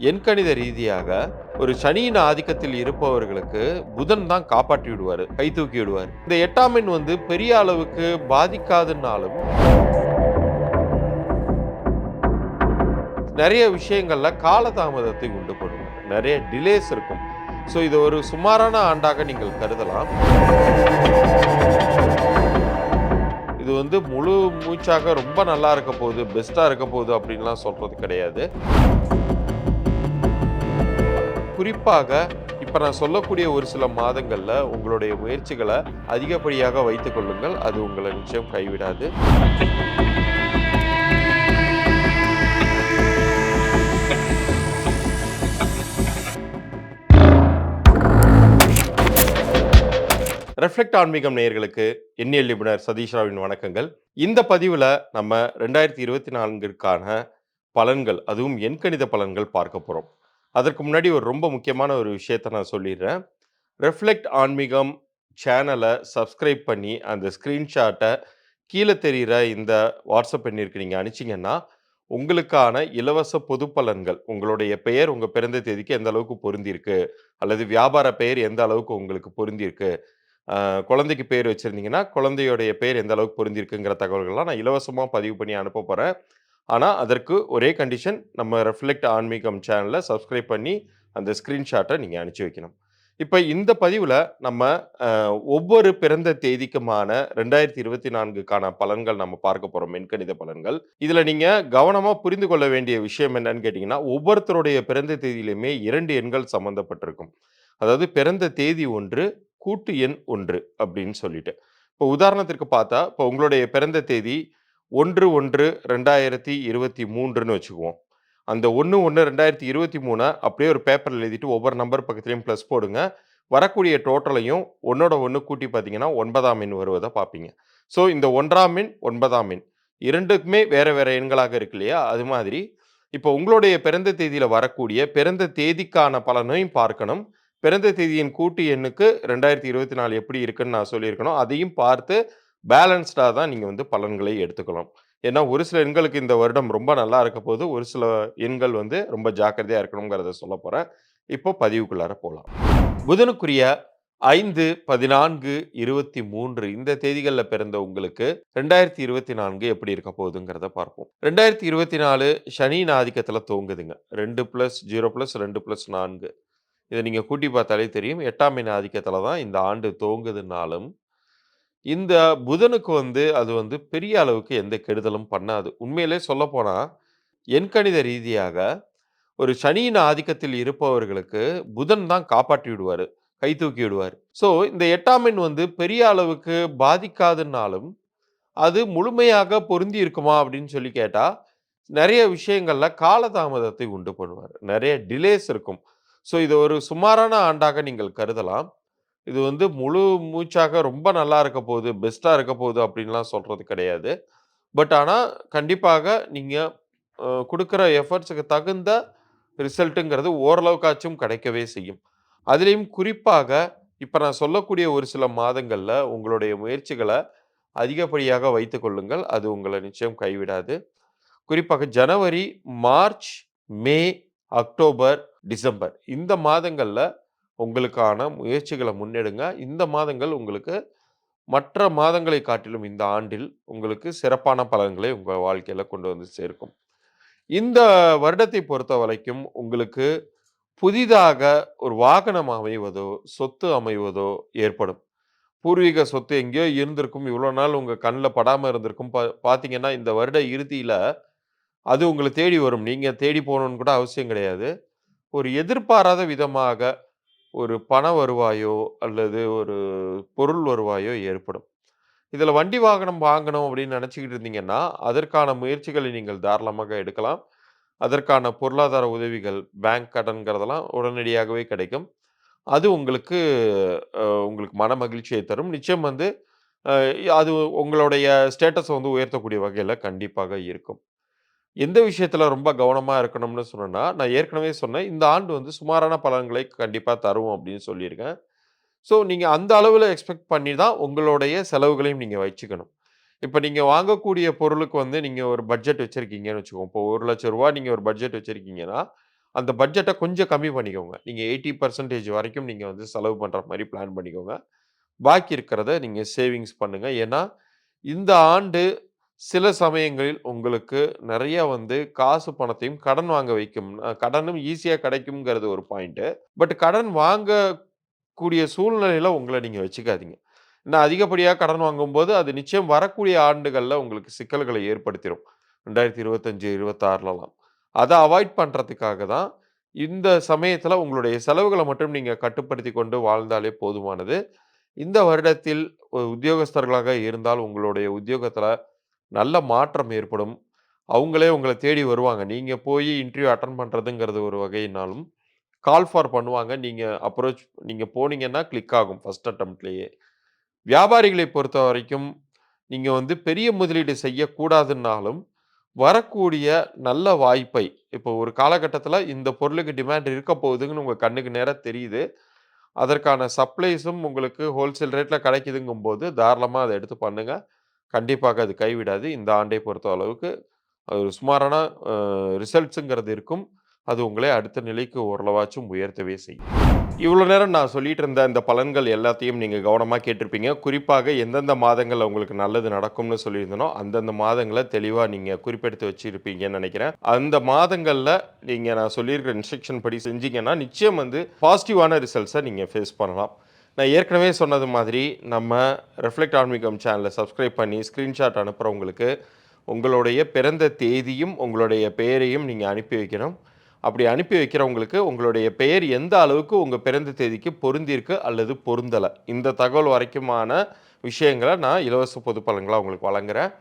எண்கணித ரீதியாக ஒரு சனியின் ஆதிக்கத்தில் இருப்பவர்களுக்கு புதன் தான் காப்பாற்றி விடுவார் கை தூக்கி விடுவார். இந்த எட்டாம் எண் வந்து பெரிய அளவுக்கு பாதிக்காதுன்னாலும் நிறைய விஷயங்கள்ல காலதாமதத்தை உண்டு பண்ணும். நிறைய டிலேஸ் இருக்கும். ஸோ இது ஒரு சுமாரான ஆண்டாக நீங்கள் கருதலாம். இது வந்து முழு மூச்சாக ரொம்ப நல்லா இருக்க போகுது பெஸ்ட்டாக இருக்க போகுது அப்படின்லாம் சொல்கிறது கிடையாது. குறிப்பாக இப்போ நான் சொல்லக்கூடிய ஒரு சில மாதங்களில் உங்களுடைய முயற்சிகளை அதிகப்படியாக வைத்துக் கொள்ளுங்கள். அது உங்களை நிச்சயம் கைவிடாது. ரெஃப்ளெக்ட் ஆன்மீகம் நேயர்களுக்கு எண்ணியல் நிபுணர் சதீஷ் ராவின் வணக்கங்கள். இந்த பதிவில் நம்ம ரெண்டாயிரத்தி இருபத்தி நான்கிற்கான பலன்கள் அதுவும் எண்கணித பலன்கள் பார்க்க போகிறோம் அதற்கு முன்னாடி ஒரு ரொம்ப முக்கியமான ஒரு விஷயத்த நான் சொல்லிடுறேன். ரெஃப்ளெக்ட் ஆன்மீகம் சேனலை சப்ஸ்கிரைப் பண்ணி அந்த ஸ்க்ரீன்ஷாட்டை கீழே தெரிகிற இந்த வாட்ஸ்அப் எண்ணிற்கு நீங்கள் அனுப்பிச்சிங்கன்னா உங்களுக்கான இலவச பொது பலன்கள் உங்களுடைய பெயர் உங்கள் பிறந்த தேதிக்கு எந்த அளவுக்கு பொருந்திருக்கு அல்லது வியாபார பெயர் எந்த அளவுக்கு உங்களுக்கு பொருந்திருக்கு குழந்தைக்கு பேர் வச்சுருந்தீங்கன்னா குழந்தையோடைய பெயர் எந்த அளவுக்கு பொருந்திருக்குங்கிற தகவல்கள்லாம் நான் இலவசமாக பதிவு பண்ணி அனுப்ப போகிறேன் ஆனால் அதற்கு ஒரே கண்டிஷன் நம்ம ரெஃப்ளெக்ட் ஆன்மீகம் சேனலை சப்ஸ்கிரைப் பண்ணி அந்த ஸ்க்ரீன்ஷாட்டை நீங்கள் அனுப்பிச்சி வைக்கணும். இப்போ இந்த பதிவில் நம்ம ஒவ்வொரு பிறந்த தேதிக்குமான ரெண்டாயிரத்தி இருபத்தி நான்குக்கான பலன்கள் நம்ம பார்க்க போகிறோம் மென்கணித பலன்கள். இதில் நீங்கள் கவனமாக புரிந்து கொள்ள வேண்டிய விஷயம் என்னன்னு கேட்டிங்கன்னா ஒவ்வொருத்தருடைய பிறந்த தேதியிலுமே இரண்டு எண்கள் சம்மந்தப்பட்டிருக்கும் அதாவது பிறந்த தேதி ஒன்று கூட்டு எண் ஒன்று அப்படின்னு சொல்லிட்டு. இப்போ உதாரணத்திற்கு பார்த்தா இப்போ உங்களுடைய பிறந்த தேதி ஒன்று ஒன்று ரெண்டாயிரத்தி இருபத்தி மூன்றுன்னு வச்சுக்குவோம். அந்த ஒன்று ஒன்று ரெண்டாயிரத்தி இருபத்தி மூணை அப்படியே ஒரு பேப்பரில் எழுதிட்டு ஒவ்வொரு நம்பர் பக்கத்துலையும் ப்ளஸ் போடுங்க. வரக்கூடிய டோட்டலையும் ஒன்றோட ஒன்று கூட்டி பார்த்தீங்கன்னா ஒன்பதாம் எண் வருவதை பார்ப்பீங்க. ஸோ இந்த ஒன்றாம் எண் ஒன்பதாம் எண். இரண்டுக்குமே வேறு வேறு எண்களாக இருக்கு இல்லையா? அது மாதிரி. இப்போ உங்களுடைய பிறந்த தேதியில் வரக்கூடிய பிறந்த தேதிக்கான பலனையும் பார்க்கணும். பிறந்த தேதியின் கூட்டு எண்ணுக்கு ரெண்டாயிரத்தி இருபத்தி நாலு எப்படி இருக்குன்னு நான் சொல்லியிருக்கணும். அதையும் பார்த்து பேலன்ஸ்டாக தான் நீங்கள் வந்து பலன்களை எடுத்துக்கலாம். ஏன்னா ஒரு சில எண்களுக்கு இந்த வருடம் ரொம்ப நல்லா இருக்க போது ஒரு சில எண்கள் வந்து ரொம்ப ஜாக்கிரதையாக இருக்கணுங்கிறத சொல்ல போகிறேன் இப்போ பதிவுக்குள்ளார போகலாம் புதனுக்குரிய ஐந்து பதினான்கு இருபத்தி மூன்று இந்த தேதிகளில் பிறந்த உங்களுக்கு ரெண்டாயிரத்தி இருபத்தி நான்கு எப்படி இருக்க போகுதுங்கிறத பார்ப்போம். ரெண்டாயிரத்தி இருபத்தி நாலு சனியின் ஆதிக்கத்தில் தோங்குதுங்க. ரெண்டு ப்ளஸ் ஜீரோ ப்ளஸ் ரெண்டு ப்ளஸ் நான்கு. இதை நீங்கள் கூட்டி பார்த்தாலே தெரியும். எட்டாம் மீன் ஆதிக்கத்தில் தான் இந்த ஆண்டு தோங்குதுனாலும் இந்த புதனுக்கு வந்து அது வந்து பெரிய அளவுக்கு எந்த கெடுதலும் பண்ணாது. உண்மையிலே சொல்லப்போனால் எண்கணித ரீதியாக ஒரு சனியின் ஆதிக்கத்தில் இருப்பவர்களுக்கு புதன் தான் காப்பாற்றி விடுவார் கை தூக்கி விடுவார். ஸோ இந்த எட்டாம் எண் வந்து பெரிய அளவுக்கு பாதிக்காதுன்னாலும் அது முழுமையாக பொருந்தி இருக்குமா அப்படின்னு சொல்லி கேட்டால் நிறைய விஷயங்கள்ல காலதாமதத்தை உண்டு பண்ணுவார். நிறைய டிலேஸ் இருக்கும். ஸோ இது ஒரு சுமாரான ஆண்டாக நீங்கள் கருதலாம். இது வந்து முழு மூச்சாக ரொம்ப நல்லா இருக்க போகுது பெஸ்ட்டாக இருக்க போகுது அப்படின்லாம் சொல்கிறது கிடையாது. பட் ஆனால் கண்டிப்பாக நீங்கள் கொடுக்குற எஃபர்ட்ஸுக்கு தகுந்த ரிசல்ட்டுங்கிறது ஓரளவுக்காச்சும் கிடைக்கவே செய்யும். அதுலேயும் குறிப்பாக இப்போ நான் சொல்லக்கூடிய ஒரு சில மாதங்களில் உங்களுடைய முயற்சிகளை அதிகப்படியாக வைத்து கொள்ளுங்கள். அது உங்களை நிச்சயம் கைவிடாது. குறிப்பாக ஜனவரி மார்ச் மே அக்டோபர் டிசம்பர் இந்த மாதங்களில் உங்களுக்கான முயற்சிகளை முன்னெடுங்க. இந்த மாதங்கள் உங்களுக்கு மற்ற மாதங்களை காட்டிலும் இந்த ஆண்டில் உங்களுக்கு சிறப்பான பலன்களை உங்கள் வாழ்க்கையில் கொண்டு வந்து சேர்க்கும். இந்த வருடத்தை பொறுத்த வரைக்கும் உங்களுக்கு புதிதாக ஒரு வாகனம் அமைவதோ சொத்து அமைவதோ ஏற்படும். பூர்வீக சொத்து எங்கேயோ இருந்திருக்கும். இவ்வளோ நாள் உங்கள் கண்ணில் படாமல் இருந்திருக்கும். பா பார்த்தீங்கன்னா இந்த வருட இறுதியில் அது உங்களை தேடி வரும். நீங்கள் தேடி போகணுன்னு கூட அவசியம் கிடையாது. ஒரு எதிர்பாராத விதமாக ஒரு பண வருவாயோ அல்லது ஒரு பொருள் வருவாயோ ஏற்படும். இதில் வண்டி வாகனம் வாங்கணும் அப்படின்னு நினச்சிக்கிட்டு இருந்தீங்கன்னா அதற்கான முயற்சிகளை நீங்கள் தாராளமாக எடுக்கலாம். அதற்கான பொருளாதார உதவிகள் பேங்க் கடன்கிறதெல்லாம் உடனடியாகவே கிடைக்கும். அது உங்களுக்கு உங்களுக்கு மன மகிழ்ச்சியை தரும். நிச்சயம் வந்து அது உங்களுடைய ஸ்டேட்டஸை வந்து உயர்த்தக்கூடிய வகையில் கண்டிப்பாக இருக்கும். எந்த விஷயத்தில் ரொம்ப கவனமாக இருக்கணும்னு சொன்னேன்னா, நான் ஏற்கனவே சொன்னேன். இந்த ஆண்டு வந்து சுமாரான பலன்களை கண்டிப்பாக தரும் அப்படின்னு சொல்லியிருக்கேன். ஸோ நீங்கள் அந்த அளவில் எக்ஸ்பெக்ட் பண்ணி தான் உங்களுடைய செலவுகளையும் நீங்கள் வச்சுக்கணும். இப்போ நீங்கள் வாங்கக்கூடிய பொருளுக்கு வந்து நீங்கள் ஒரு பட்ஜெட் வச்சுருக்கீங்கன்னு வச்சுக்கோங்க இப்போ ஒரு லட்ச ரூபா நீங்கள் ஒரு பட்ஜெட் வச்சுருக்கீங்கன்னா அந்த பட்ஜெட்டை கொஞ்சம் கம்மி பண்ணிக்கோங்க. நீங்கள் எயிட்டி பர்சன்டேஜ் வரைக்கும் நீங்கள் வந்து செலவு பண்ணுற மாதிரி பிளான் பண்ணிக்கோங்க. பாக்கி இருக்கிறத நீங்கள் சேவிங்ஸ் பண்ணுங்கள் ஏன்னா, இந்த ஆண்டு சில சமயங்களில் உங்களுக்கு நிறைய வந்து காசு பணத்தையும் கடன் வாங்க வைக்கும். அ கடனும் ஈஸியா கிடைக்கும்ங்கிறது ஒரு பாயிண்ட்டு. பட் கடன் வாங்கக்கூடிய சூழ்நிலையில உங்கள நீங்க வச்சுக்காதீங்க. நான் அதிகப்படியா கடன் வாங்கும்போது, அது நிச்சயம் வரக்கூடிய ஆண்டுகள்ல உங்களுக்கு சிக்கல்களை ஏற்படுத்திரும். 2025, 26லலாம். அத அவாய்ட் பண்றதுக்காக தான், இந்த சமயத்தில் உங்களுடைய செலவுகள மட்டும் நீங்க கட்டுப்படுத்திக் கொண்டு வாழ்ந்தாலே போதுமானது. இந்த வருடத்தில் உத்தியோகஸ்தர்களாக இருந்தால் உங்களுடைய உத்தியோகத்தில் நல்ல மாற்றம் ஏற்படும். அவங்களே உங்களை தேடி வருவாங்க. நீங்கள் போய் இன்டர்வியூ அட்டன் பண்ணுறதுங்கிறது ஒரு வகையினாலும், கால் ஃபார் பண்ணுவாங்க. நீங்கள் அப்ரோச் நீங்கள் போனீங்கன்னா கிளிக் ஆகும் ஃபர்ஸ்ட் அட்டம்ப்ட்லேயே வியாபாரிகளை பொறுத்த வரைக்கும் நீங்கள் வந்து பெரிய முதலீடு செய்யக்கூடாதுன்னாலும், வரக்கூடிய நல்ல வாய்ப்பை இப்போ ஒரு காலகட்டத்தில் இந்த பொருளுக்கு டிமாண்ட் இருக்க போகுதுங்கன்னு உங்கள் கண்ணுக்கு நேராக தெரியுது. அதற்கான சப்ளைஸும் உங்களுக்கு ஹோல்சேல் ரேட்டில் கிடைக்குதுங்கும்போது, தாராளமாக அதை எடுத்து பண்ணுங்கள் கண்டிப்பாக அது கைவிடாது. இந்த ஆண்டை பொறுத்த அளவுக்கு ஒரு சுமாரான ரிசல்ட்ஸுங்கிறது இருக்கும். அது உங்களை அடுத்த நிலைக்கு ஓரளவாச்சும் உயர்த்தவே செய்யும். இவ்வளோ நேரம் நான் சொல்லிட்டு இருந்த இந்த பலன்கள் எல்லாத்தையும் நீங்கள் கவனமாக கேட்டிருப்பீங்க. குறிப்பாக எந்தெந்த மாதங்களில் உங்களுக்கு நல்லது நடக்கும்னு சொல்லியிருந்தனோ, அந்தந்த மாதங்களை தெளிவாக நீங்கள் குறிப்பெடுத்து வச்சுருப்பீங்கன்னு நினைக்கிறேன் அந்த மாதங்களில் நீங்கள் நான் சொல்லியிருக்கிற இன்ஸ்ட்ரக்ஷன் படி செஞ்சீங்கன்னா, நிச்சயம் வந்து பாசிட்டிவான ரிசல்ட்ஸை நீங்கள் ஃபேஸ் பண்ணலாம். நான் ஏற்கனவே சொன்னது மாதிரி, நம்ம ரெஃப்ளெக்ட் ஆன்மீகம் சேனலை சப்ஸ்கிரைப் பண்ணி ஸ்க்ரீன்ஷாட் அனுப்புகிறவங்களுக்கு உங்களுடைய பிறந்த தேதியும், உங்களுடைய பெயரையும் நீங்கள் அனுப்பி வைக்கணும். அப்படி அனுப்பி வைக்கிறவங்களுக்கு, உங்களுடைய பெயர் எந்த அளவுக்கு உங்கள் பிறந்த தேதிக்கு பொருந்திருக்கு அல்லது பொருந்தலை இந்த தகவல் வரைக்குமான விஷயங்களை நான் இலவச பொது பலன்களா உங்களுக்கு வழங்குறேன்.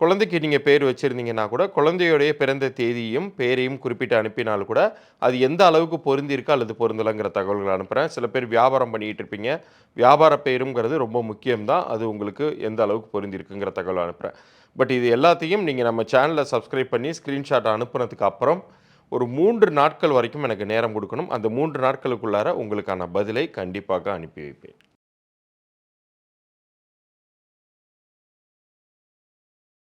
குழந்தைக்கு நீங்கள் பேர் வச்சிருந்தீங்கன்னா கூட, குழந்தையோடைய பிறந்த தேதியும், பேரையும் குறிப்பிட்டு அனுப்பினால் கூட, அது எந்த அளவுக்கு பொருந்திருக்கு அல்லது பொருந்தலைங்கிற தகவல்கள அனுப்புகிறேன் சில பேர் வியாபாரம் பண்ணிகிட்டு இருப்பீங்க. வியாபார பெயருங்கிறது ரொம்ப முக்கியம் தான். அது உங்களுக்கு எந்த அளவுக்கு பொருந்திருக்குங்கிற தகவல் அனுப்புகிறேன் பட் இது எல்லாத்தையும் நீங்கள் நம்ம சேனலில் சப்ஸ்கிரைப் பண்ணி ஸ்க்ரீன்ஷாட் அனுப்புனதுக்கு அப்புறம், ஒரு மூன்று நாட்கள் வரைக்கும் எனக்கு நேரம் கொடுக்கணும் அந்த மூன்று நாட்களுக்குள்ளார உங்களுக்கான பதிலை கண்டிப்பாக அனுப்பி வைப்பேன்.